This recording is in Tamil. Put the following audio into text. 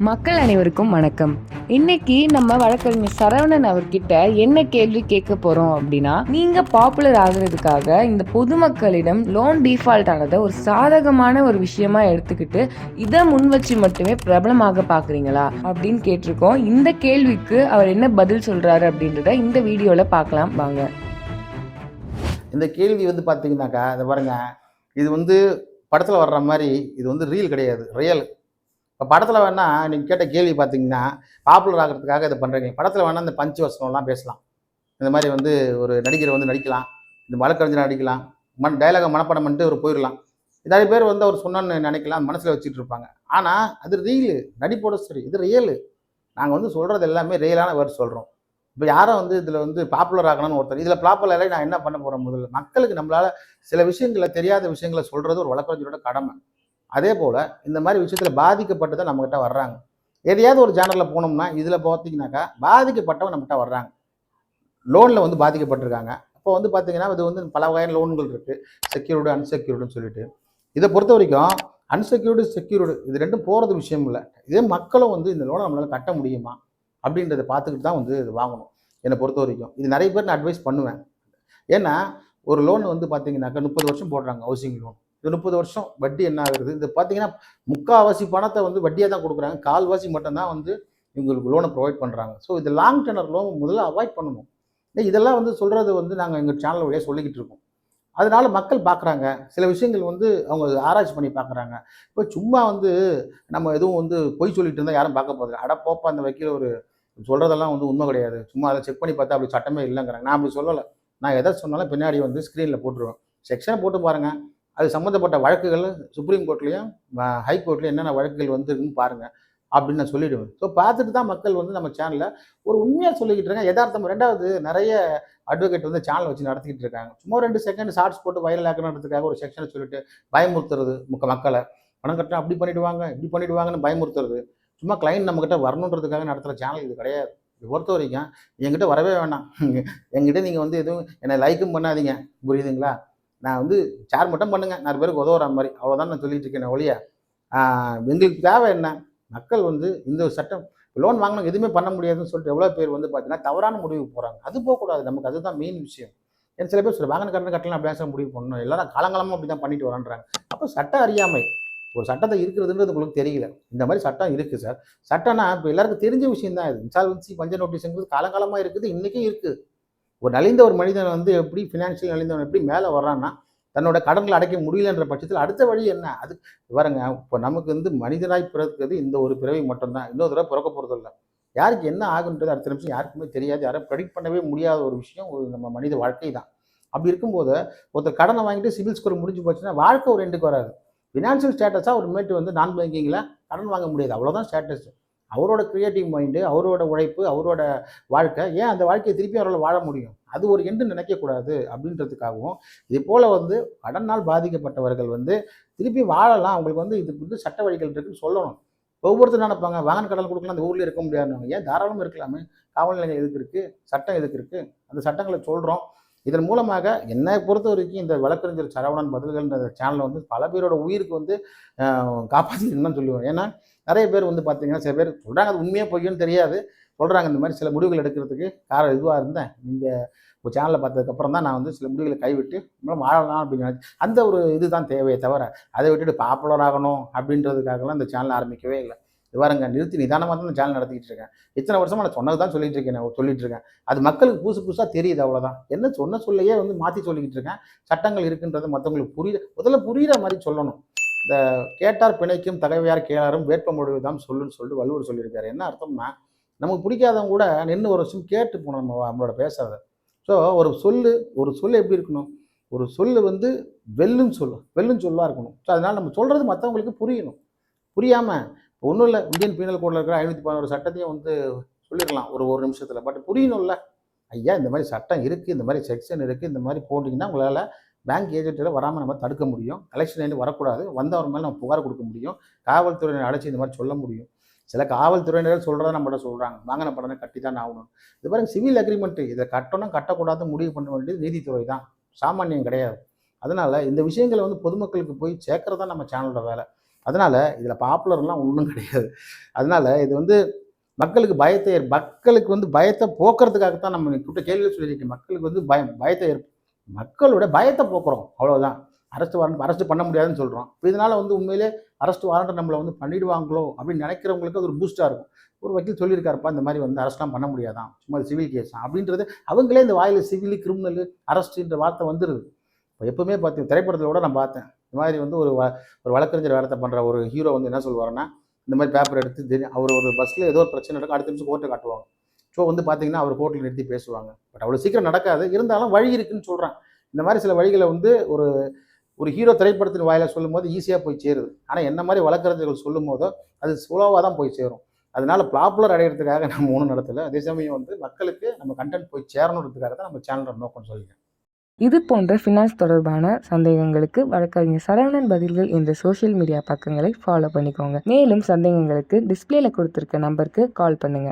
மக்கள் அனைவருக்கும் வணக்கம். இன்னைக்கு நம்ம வழக்கறிஞர் சரவணன் அவர்கிட்ட என்ன கேள்வி கேட்க போறோம் அப்படின்னா நீங்க பாப்புலர் ஆகுறதுக்காக இந்த பொதுமக்களிடம் லோன் டிஃபால்ட் ஆனதை ஒரு சாதகமான ஒரு விஷயமா எடுத்துக்கிட்டு இதை முன் வச்சு மட்டுமே பிரபலமாக பாக்குறீங்களா அப்படின்னு கேட்டிருக்கோம். இந்த கேள்விக்கு அவர் என்ன பதில் சொல்றாரு அப்படின்றத இந்த வீடியோல பார்க்கலாம். வாங்க. இந்த கேள்வி வந்து பார்த்தீங்கன்னாக்கா இதை பாருங்க. இது வந்து படத்தில் வர்ற மாதிரி இது வந்து ரீல் கிடையாது. ரியல் இப்போ படத்தில் வேணா நீங்கள் கேட்ட கேள்வி பார்த்தீங்கன்னா பாப்புலர் ஆகிறதுக்காக இதை பண்ணுறீங்க படத்தில் வேணால் இந்த பஞ்சு வசனம்லாம் பேசலாம். இந்த மாதிரி வந்து ஒரு நடிகர் வந்து நடிக்கலாம். இந்த வழக்கறிஞர் நடிக்கலாம். மண் டைலாகை மனப்படம் பண்ணிட்டு ஒரு போயிடலாம். நிறைய பேர் வந்து அவர் சொன்னான்னு நினைக்கலாம். மனசில் வச்சுட்டு இருப்பாங்க. ஆனால் அது ரீலு நடிப்போட சரி இது ரியலு நாங்கள் வந்து சொல்கிறது எல்லாமே ரியலான வேர்ட் சொல்கிறோம் இப்போ யாரும் வந்து இதில் வந்து பாப்புலர் ஆகணும்னு ஒருத்தர் இதில் பாப்புலர் நான் என்ன பண்ண போகிறேன் முதல்ல? மக்களுக்கு நம்மளால் சில விஷயங்களை தெரியாத விஷயங்களை சொல்கிறது ஒரு வழக்கறிஞரோட கடமை. அதே போல் இந்த மாதிரி விஷயத்தில் பாதிக்கப்பட்டு தான் நம்மக்கிட்ட வர்றாங்க. எதையாவது ஒரு சேனலில் போனோம்னா இதில் பார்த்தீங்கன்னாக்கா பாதிக்கப்பட்டவங்க நம்மகிட்ட வர்றாங்க. லோனில் வந்து பாதிக்கப்பட்டிருக்காங்க. அப்போ வந்து பார்த்தீங்கன்னா இது வந்து பல வகையான லோன்கள் இருக்குது செக்யூர்டு அன்செக்யூர்டுன்னு சொல்லிட்டு. இதை பொறுத்த வரைக்கும் அன்செக்யூர்டு செக்யூர்டு இது ரெண்டும் போகிறது விஷயம் இல்லை. இதே மக்களும் வந்து இந்த லோனை நம்மளால் கட்ட முடியுமா? அப்படின்றத பார்த்துக்கிட்டு தான் வந்து இது வாங்கணும். என்னை பொறுத்த வரைக்கும். இது நிறைய பேர் நான் அட்வைஸ் பண்ணுவேன். ஏன்னா ஒரு லோன் வந்து பார்த்தீங்கன்னாக்கா முப்பது வருஷம் போடுறாங்க ஹவுசிங் லோன் இது முப்பது வருஷம் வட்டி என்ன ஆகுறது? இது பார்த்தீங்கன்னா முக்கால்வாசி பணத்தை வந்து வட்டியாக தான் கொடுக்குறாங்க. கால்வாசி மட்டும்தான் வந்து இவங்களுக்கு லோனை ப்ரொவைட் பண்ணுறாங்க ஸோ இது லாங் டெனர் லோன் முதல்ல அவாய்ட் பண்ணணும். இதெல்லாம் வந்து சொல்கிறது வந்து நாங்கள் எங்கள் சேனல் வழியாக சொல்லிக்கிட்டு இருக்கோம். அதனால் மக்கள் பார்க்குறாங்க சில விஷயங்கள் வந்து அவங்க ஆராய்ச்சி பண்ணி பார்க்குறாங்க இப்போ சும்மா வந்து நம்ம எதுவும் வந்து பொய் சொல்லிட்டு இருந்தால் யாரும் பார்க்க போகிறது அட போப்பா அந்த வக்கீல் ஒரு சொல்கிறதெல்லாம் வந்து உண்மை கிடையாது. சும்மா அதை செக் பண்ணி பார்த்தா அப்படி சட்டமே இல்லைங்கிறாங்க. நான் அப்படி சொல்லலை. நான் எதை சொன்னாலும் பின்னாடி வந்து ஸ்க்ரீனில் போட்டுருவேன். செக்ஷனை போட்டு பாருங்கள் அது சம்மந்தப்பட்ட வழக்குகள் சுப்ரீம் கோர்ட்லேயும் ஹைகோர்ட்லேயும் என்னென்ன வழக்குகள் வந்துருக்குன்னு பாருங்கள் அப்படின்னு நான் சொல்லிவிடுவேன் ஸோ பார்த்துட்டு தான் மக்கள் வந்து நம்ம சேனலில் ஒரு உண்மையாக சொல்லிக்கிட்டு இருக்காங்க. யதார்த்தம் ரெண்டாவது நிறைய அட்வொகேட் வந்து சேனல் வச்சு நடத்திக்கிட்டு இருக்காங்க. சும்மா ரெண்டு செகண்ட் ஷார்ட்ஸ் போட்டு வைரல் ஆக்கணுன்றதுக்காக ஒரு செக்ஷனை சொல்லிட்டு பயமுறுத்துறது முக்க மக்களை. பணம் கட்டினா அப்படி பண்ணிவிடுவாங்க இப்படி பண்ணிவிடுவாங்கன்னு பயமுறுத்துறது. சும்மா கிளைண்ட் நம்மக்கிட்ட வரணுன்றதுக்காக நடத்துகிற சேனல் இது கிடையாது. இது பொறுத்த வரைக்கும் என்கிட்ட வரவே வேண்டாம் என்கிட்ட நீங்கள் வந்து எதுவும் என்னை லைக்கும் பண்ணாதீங்க. புரியுதுங்களா? நான் வந்து ஷேர் மட்டும் பண்ணுங்க. நிறைய பேருக்கு உதவுற மாதிரி. அவ்வளோதான் நான் சொல்லிட்டு இருக்கேன் ஒழிய எங்களுக்கு தேவை என்ன? மக்கள் வந்து இந்த சட்டம் லோன் வாங்கினா எதுவுமே பண்ண முடியாதுன்னு சொல்லிட்டு எவ்வளோ பேர் வந்து பார்த்தீங்கன்னா தவறான முடிவுக்கு போகிறாங்க அது போகக்கூடாது. நமக்கு அதுதான் மெயின் விஷயம். ஏன் சில பேர் சொல்ல வாங்கின கடன் கட்டலாம் அப்படியே சார் முடிவு பண்ணணும். எல்லாரும் காலங்காலமாக அப்படி தான் பண்ணிட்டு வரன்றாங்க. அப்போ சட்ட அறியாமை ஒரு சட்டத்தை இருக்கிறதுன்றது உங்களுக்கு தெரியல. இந்த மாதிரி சட்டம் இருக்குது சார். சட்டம்னா இப்போ எல்லாருக்கும் தெரிஞ்ச விஷயம் தான் இது. இன்சால்வன்சி பஞ்ச நோட்டீஸுங்கிறது காலங்காலமாக இருக்குது இன்றைக்கும் இருக்குது ஒரு நலிந்த ஒரு மனிதன் வந்து எப்படி ஃபினான்ஷியல் நலிந்தவன் எப்படி மேலே வர்றான்னா தன்னோட கடன்களை அடைக்க முடியலன்ற பட்சத்தில் அடுத்த வழி என்ன? அது பாருங்க இப்போ நமக்கு வந்து மனிதனாய் பிறக்கிறது இந்த ஒரு பிறவி மட்டும்தான். இன்னொரு தடவை பிறக்க போகிறது இல்லை. யாருக்கு என்ன ஆகுன்றது அடுத்த நிமிஷம் யாருக்குமே தெரியாது. யாரும் ப்ரெடிக்ட் பண்ணவே முடியாத ஒரு விஷயம் ஒரு நம்ம மனித வாழ்க்கை தான். அப்படி இருக்கும்போது ஒருத்தர் கடனை வாங்கிட்டு சிவில் ஸ்கோர் முடிஞ்சு போச்சுன்னா வாழ்க்கை ஒரு ரெண்டுக்கு வராது. ஃபினான்ஷியல் ஸ்டேட்டஸாக ஒரு மேட்டு வந்து நான் பேங்கிங்கில் கடன் வாங்க முடியாது. அவ்வளோதான் ஸ்டேட்டஸ் அவரோட கிரியேட்டிவ் மைண்டு அவரோட உழைப்பு அவரோட வாழ்க்கை ஏன் அந்த வாழ்க்கையை திருப்பி அவரால் வாழ முடியும்? அது ஒரு எண்டு நினைக்கக்கூடாது அப்படின்றதுக்காகவும் இது போல் வந்து கடனால் பாதிக்கப்பட்டவர்கள் வந்து திருப்பி வாழலாம். அவங்களுக்கு வந்து இதுக்கு வந்து சட்ட வழிகள் இருக்குன்னு சொல்லணும். ஒவ்வொருத்தரும் நினைப்பாங்க? வாகன கடன் கொடுக்கலாம் அந்த ஊரில் இருக்க முடியாதுன்னு. ஏன்? தாராளமாக இருக்கலாமே. காவல் நிலையம் எதுக்கு இருக்குது சட்டம் எதுக்கு இருக்குது அந்த சட்டங்களை சொல்கிறோம் இதன் மூலமாக என்னை பொறுத்த வரைக்கும் இந்த வழக்கறிஞர் சரவணன் பதில்கள்ன்ற சேனல் வந்து பல பேரோட உயிருக்கு வந்து காப்பாற்றிருக்குன்னு சொல்லுவேன். ஏன்னா நிறைய பேர் வந்து பார்த்தீங்கன்னா சில பேர் சொல்கிறாங்க அது உண்மையாக பொய்யுன்னு தெரியாது. சொல்கிறாங்க இந்த மாதிரி சில முடிவுகள் எடுக்கிறதுக்கு காரணம் இதுவாக இருந்தேன் நீங்கள் இப்போ சேனலை பார்த்ததுக்கப்புறம் தான் நான் வந்து சில முடிவுகளை கைவிட்டு நம்மளும் வாழலாம் அப்படின்னு அந்த ஒரு இதுதான் தேவையே தவிர அதை விட்டுட்டு பாப்புலர் ஆகணும் அப்படின்றதுக்காகலாம் இந்த சேனல் ஆரம்பிக்கவே இல்லை. பாருங்க நிறுத்தி நிதானமாக தான் சேனல் நடத்திக்கிட்டு இருக்கேன். இத்தனை வருஷமா நான் சொன்னது தான் சொல்லிட்டு இருக்கேன் நான் சொல்லிட்டு இருக்கேன். அது மக்களுக்கு புதுசு புதுசாக தெரியுது அவ்வளோதான் என்ன சொன்ன சொல்லையே வந்து மாற்றி சொல்லிக்கிட்டு இருக்கேன். சட்டங்கள் இருக்குன்றது மற்றவங்களுக்கு புரியுது. முதல்ல புரியுற மாதிரி சொல்லணும். இந்த கேட்டார் பிணைக்கும் தகவையார் கேளாரும் வேட்பமொழி தான் சொல்லுன்னு சொல்லிட்டு வள்ளுவர் சொல்லியிருக்காரு. என்ன அர்த்தம்னா நமக்கு பிடிக்காதவங்க கூட நின்று ஒரு வருஷம் கேட்டு போனோம் நம்ம நம்மளோட பேசுறத. ஸோ ஒரு சொல்லு ஒரு சொல்லு எப்படி இருக்கணும்? ஒரு சொல்லு வந்து வெல்லுன்னு சொல்லு வெல்லுன்னு சொல்லாக இருக்கணும். ஸோ அதனால் நம்ம சொல்கிறது மற்றவங்களுக்கு புரியணும். புரியாமல் ஒன்றும் இல்லை. இந்தியன் பீனல் கோடில் இருக்கிற ஐநூற்றி பதினோரு சட்டத்தையும் வந்து சொல்லிடலாம் ஒரு ஒரு நிமிஷத்தில். பட் புரியணும்ல. ஐயா இந்த மாதிரி சட்டம் இருக்குது இந்த மாதிரி செக்ஷன் இருக்குது இந்த மாதிரி போட்டிங்கன்னா உங்களால் பேங்க் ஏஜென்ட்டில் வராமல் நம்ம தடுக்க முடியும். கலெக்ஷன் ஆண்டு வரக்கூடாது. வந்தவர் மேலே நம்ம புகார் கொடுக்க முடியும். காவல்துறையினர் அழைச்சி இந்த மாதிரி சொல்ல முடியும். சில காவல்துறையினர் சொல்கிறத நம்மகிட்ட சொல்கிறாங்க வாங்கின படனை கட்டி தான் ஆகணும். இது பாருங்க சிவில் அக்ரிமெண்ட்டு இதை கட்டணும் கட்டக்கூடாது முடிவு பண்ண வேண்டியது நீதித்துறை தான். சாமானியம் கிடையாது. அதனால் இந்த விஷயங்களை வந்து பொதுமக்களுக்கு போய் சேர்க்குறது தான் நம்ம சேனலோட வேலை. அதனால் இதில் பாப்புலர்லாம் ஒன்றும் கிடையாது. அதனால் இது வந்து மக்களுக்கு பயத்தை ஏற்- மக்களுக்கு வந்து பயத்தை போக்குறதுக்காகத்தான் நம்ம கூட்ட கேள்வியில் சொல்லியிருக்கேன். மக்களுக்கு வந்து பயம் பயத்தை ஏற் மக்களோட பயத்தை போக்குறோம். அவ்வளோதான் அரெஸ்ட் வாரண்ட் அரெஸ்ட் பண்ண முடியாதுன்னு சொல்கிறோம் இப்போ இதனால் வந்து உண்மையிலே அரெஸ்ட் வாரண்ட் நம்மளை வந்து பண்ணிடுவாங்களோ அப்படின்னு நினைக்கிறவங்களுக்கு அது ஒரு பூஸ்ட்டாக இருக்கும். ஒரு வக்கீல் சொல்லியிருக்காருப்பா இந்த மாதிரி வந்து அரெஸ்ட்லாம் பண்ண முடியாதான். சும்மா சிவில் கேஸ் அப்படின்றது அவங்களே இந்த வாயில் சிவில் கிரிமினல் அரெஸ்ட்ன்ற வார்த்தை வந்துடுது இப்போ எப்பவுமே பார்த்து திரைப்படத்தில் கூட நான் பார்த்தேன். இந்த மாதிரி வந்து ஒரு வ- ஒரு வழக்கறிஞர் வேலை பண்ணுற ஒரு ஹீரோ வந்து என்ன சொல்லுவாருன்னா இந்த மாதிரி பேப்பர் எடுத்து திடீர் அவர் ஒரு பஸ்ஸில் ஏதோ ஒரு பிரச்சனை நடக்கும் அடுத்த நிமிஷம் கோர்ட்டை காட்டுவாங்க. ஸோ வந்து பார்த்தீங்கன்னா அவர் கோர்ட்டில் நிறுத்தி பேசுவாங்க. பட் அவ்வளோ சீக்கிரம் நடக்காது. இருந்தாலும் வழி இருக்குன்னு சொல்கிறேன் இந்த மாதிரி சில வழிகளை வந்து ஒரு ஒரு ஹீரோ திரைப்படத்தின் வாயில சொல்லும்போது ஈஸியாக போய் சேருது. ஆனால் என்ன மாதிரி வழக்கறிஞர்கள் சொல்லும் போதோ அது ஸ்லோவாக தான் போய் சேரும். அதனால பாப்புலர் அடையிறதுக்காக நம்ம ஒன்றும் நடத்தலை. அதே சமயம் வந்து மக்களுக்கு நம்ம கண்டென்ட் போய் சேரணுன்றதுக்காக தான் நம்ம சேனலோட நோக்கம்னு சொல்லிக்கிறேன். இது போன்ற ஃபினான்ஸ் தொடர்பான சந்தேகங்களுக்கு வழக்கறிஞர் சரவணன் பதில்கள் என்ற சோஷியல் மீடியா பக்கங்களை ஃபாலோ பண்ணிக்கோங்க. மேலும் சந்தேகங்களுக்கு டிஸ்பிளேல கொடுத்துருக்க நம்பருக்கு கால் பண்ணுங்க.